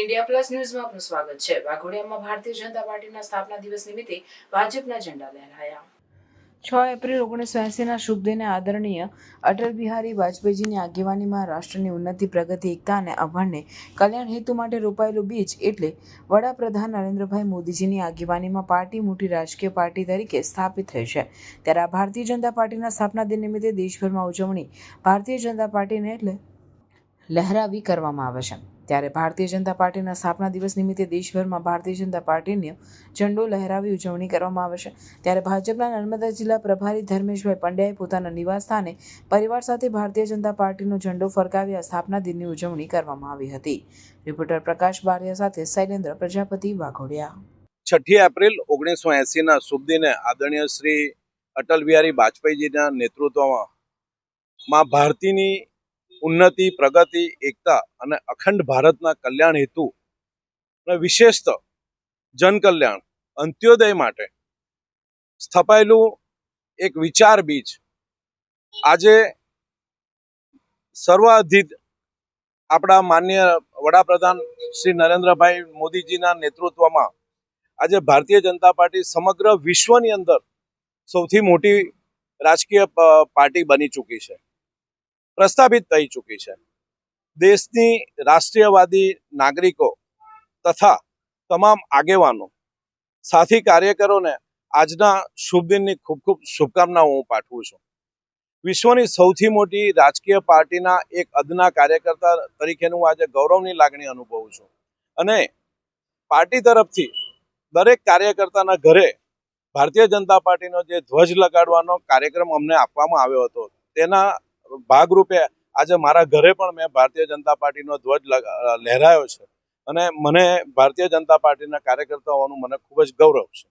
India plus ન્યૂઝમાં આપનું સ્વાગત છે. વાઘોડિયામાં ભારતીય જનતા પાર્ટીના સ્થાપના દિવસ નિમિત્તે ભાજપના ઝંડા લહેરાયા. છ એપ્રિલ ઓગણીસો એંસીના શુભ દિને આદરણીય અટલ બિહારી વાજપેયીજીની આગેવાનીમાં રાષ્ટ્રની ઉન્નતિ, પ્રગતિ, એકતા અને અભણને કલ્યાણ હેતુ માટે રોપાયેલું બીજ એટલે વડાપ્રધાન નરેન્દ્રભાઈ મોદીજીની આગેવાનીમાં પાર્ટી મોટી રાજકીય પાર્ટી તરીકે સ્થાપિત થઈ છે. ત્યારે આ ભારતીય જનતા પાર્ટીના સ્થાપના દિન નિમિત્તે દેશભરમાં ઉજવણી ભારતીય જનતા પાર્ટીને એટલે લહેરાવી કરવામાં આવે છે. ત્યારે ભારતીય જનતા પાર્ટીના સ્થાપના દિવસ નિમિત્તે દેશભરમાં ભારતીય જનતા પાર્ટીનો ઝંડો લહેરાવી ઉજવણી કરવામાં આવશે ત્યારે ભાજપના નર્મદા જિલ્લા પ્રભારી ધર્મેશભાઈ પંડ્યાએ પોતાના નિવાસસ્થાને પરિવાર સાથે ભારતીય જનતા પાર્ટીનો ઝંડો ફરકાવી આ સ્થાપના દિનની ઉજવણી કરવામાં આવી હતી. રિપોર્ટર પ્રકાશ બારિયા સાથે શૈલેન્દ્ર પ્રજાપતિ વાઘોડિયા. છઠ્ઠી એપ્રિલ ઓગણીસો એંસીના શુભ દિને આદરણીય શ્રી અટલ બિહારી વાજપેયીજીના નેતૃત્વમાં માં ભારતીની ઉન્નતિ, પ્રગતિ, એકતા અને અખંડ ભારતના કલ્યાણ હેતુ અને વિશેષત જનકલ્યાણ અંત્યોદય માટે સ્થપાયેલું એક વિચાર બીજ. આજે સર્વાધિત આપણા માન્ય વડાપ્રધાન શ્રી નરેન્દ્રભાઈ મોદીજીના નેતૃત્વમાં આજે ભારતીય જનતા પાર્ટી સમગ્ર વિશ્વની અંદર સૌથી મોટી રાજકીય પાર્ટી બની ચૂકી છે. પ્રસ્થાપિત થઈ ચૂકી છે. દેશની રાષ્ટ્રીયવાદી નાગરિકો તથા તમામ આગેવાનો, સાથી કાર્યકરોને આજના શુભ દિનની ખૂબ ખૂબ શુભકામનાઓ હું પાઠવું છું. વિશ્વની સૌથી મોટી રાજકીય પાર્ટીના એક અદના કાર્યકર્તા તરીકેનું આજે ગૌરવની લાગણી અનુભવું છું. અને પાર્ટી તરફથી દરેક કાર્યકર્તાના ઘરે ભારતીય જનતા પાર્ટીનો જે ધ્વજ લગાડવાનો કાર્યક્રમ અમને આપવામાં આવ્યો હતો, તેના ભાગરૂપે આજે મારા ઘરે પણ મેં ભારતીય જનતા પાર્ટીનો ધ્વજ લહેરાયો છે. અને મને ભારતીય જનતા પાર્ટીના કાર્યકર્તા હોવાનું મને ખૂબ જ ગૌરવ છે.